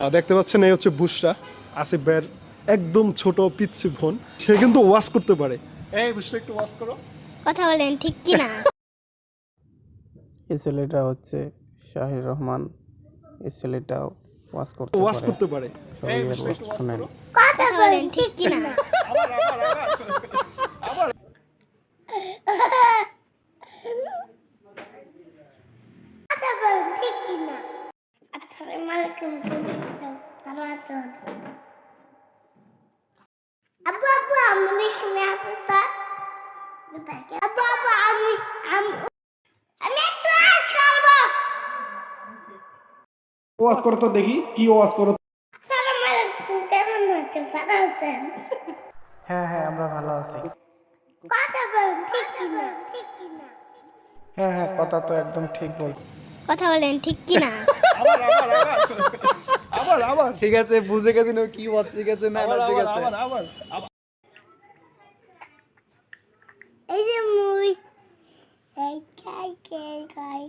আহ, দেখতে পাচ্ছেন এই হচ্ছে বুসরা আসিফ ভাইয়ের একদম ছোট পিচ্ছি বোন। সে কিন্তু ওয়াশ করতে পারে। এই বুসরা একটু ওয়াশ করো। কথা বলেন ঠিক কি না এই ছেলেটা হচ্ছে শাহির রহমান। এই ছেলেটাও ওয়াজ করতে ওয়াশ করতে পারে। এই বুসরা একটু ওয়াশ করো। কথা বলেন ঠিক কি না আবার আবার আবার আবার কথা বলেন ঠিক কি না আসসালামু আলাইকুম ভালো আছেন আব্বু আব্বু আমি এখানে আসতে আব্বু আব্বু আমি আমি আমি একটু আজ করব ওয়াজ করো তো দেখি কি ওয়াজ করো? আসসালামু আলাইকুম কেমন আছেন ভালো আছেন হ্যাঁ হ্যাঁ আমরা ভালো আছি। কথা বলেন ঠিক কি না ঠিক কি না? হ্যাঁ হ্যাঁ কথা তো একদম ঠিক বল কথা বলেন ঠিক কি না? আবার আবার ঠিক আছে বুঝে গেছি না কি ওয়াজ শিখেছে না না ঠিক আছে আবার আবার। আবার। এই যে মুই। এই কাই কাই কাই।